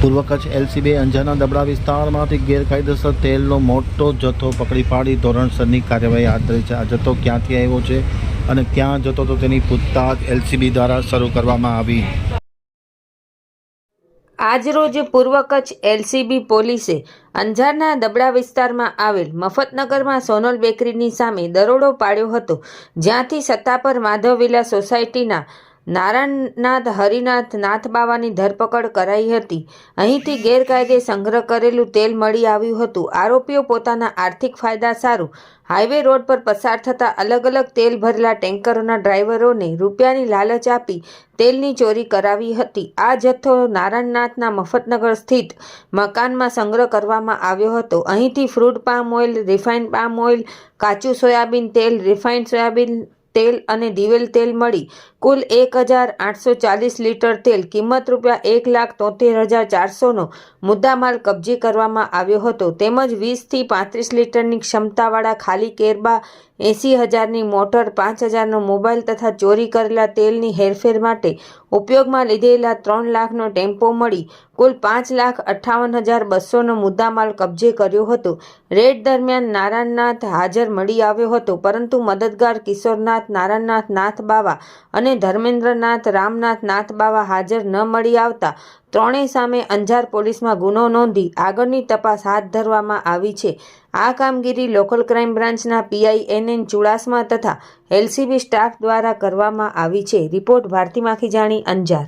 પૂર્વ કચ્છ એલસીબી અંજારના દબડા વિસ્તારમાંથી ગેરકાયદેસર તેલનો મોટો જથ્થો પકડી પાડી ધોરણસરની કાર્યવાહી હાથ ધરી છે. આ જથ્થો ક્યાંથી આવ્યો છે અને ક્યાં જતો તો તેની પૂછતાછ એલસીબી દ્વારા શરૂ કરવામાં આવી. આજરોજ પૂર્વ કચ્છ એલસીબી પોલીસે અંજારના દબડા વિસ્તારમાં આવેલ મફતનગરમાં સોનલ બેકરીની સામે દરોડો પાડ્યો હતો. જ્યાંથી સત્તાપર માધવવિલા સોસાયટીના નારાયણનાથ, હરિનાથ નાથબાવાની ધરપકડ કરાઈ હતી. અહીંથી ગેરકાયદે સંગ્રહ કરેલું તેલ મળી આવ્યું હતું. આરોપીઓ પોતાના આર્થિક ફાયદા સારું. હાઈવે રોડ પર પસાર થતા અલગ અલગ તેલ ભરેલા ટેન્કરોના ડ્રાઈવરોને રૂપિયાની લાલચ આપી તેલની ચોરી કરાવી હતી. આ જથ્થો નારાયણનાથના મફતનગર સ્થિત મકાનમાં સંગ્રહ કરવામાં આવ્યો હતો. અહીંથી fruit palm oil refined palm oil, કાચું સોયાબીન તેલ રિફાઇન્ડ સોયાબીન તેલ અને દિવેલ તેલ મળી. કુલ એક હજાર આઠસો ચાલીસ લીટર તેલ, કિંમત રૂપિયા એક લાખ તોતેર હજાર ચારસોનો મુદ્દામાલ કબજે કરવામાં આવ્યો હતો. તેમજ વીસથી પાંત્રીસ લીટરની ક્ષમતાવાળા ખાલી કેરબા એંસી હજારની મોટર, પાંચ હજારનો મોબાઈલ તથા ચોરી કરેલા તેલની હેરફેર માટે ઉપયોગમાં લીધેલા ત્રણ લાખનો ટેમ્પો મળી કુલ પાંચ લાખ અઠ્ઠાવન હજાર બસોનો મુદ્દામાલ કબજે કર્યો હતો. રેડ દરમિયાન નારાયણનાથ હાજર મળી આવ્યો હતો, પરંતુ મદદગાર કિશોરનાથ, નારાયણનાથ નાથ બાવા અને ધર્મેન્દ્રનાથ, રામનાથ નાથ બાવા હાજર ન મળી આવતા ત્રણેય સામે અંજાર પોલીસમાં ગુનો નોંધી આગળની તપાસ હાથ ધરવામાં આવી છે. આ કામગીરી લોકલ ક્રાઇમ બ્રાન્ચના પીઆઈ એન એન ચુડાસમા તથા એલસીબી સ્ટાફ દ્વારા કરવામાં આવી છે. રિપોર્ટ ભારતી માખીજાણી અંજાર.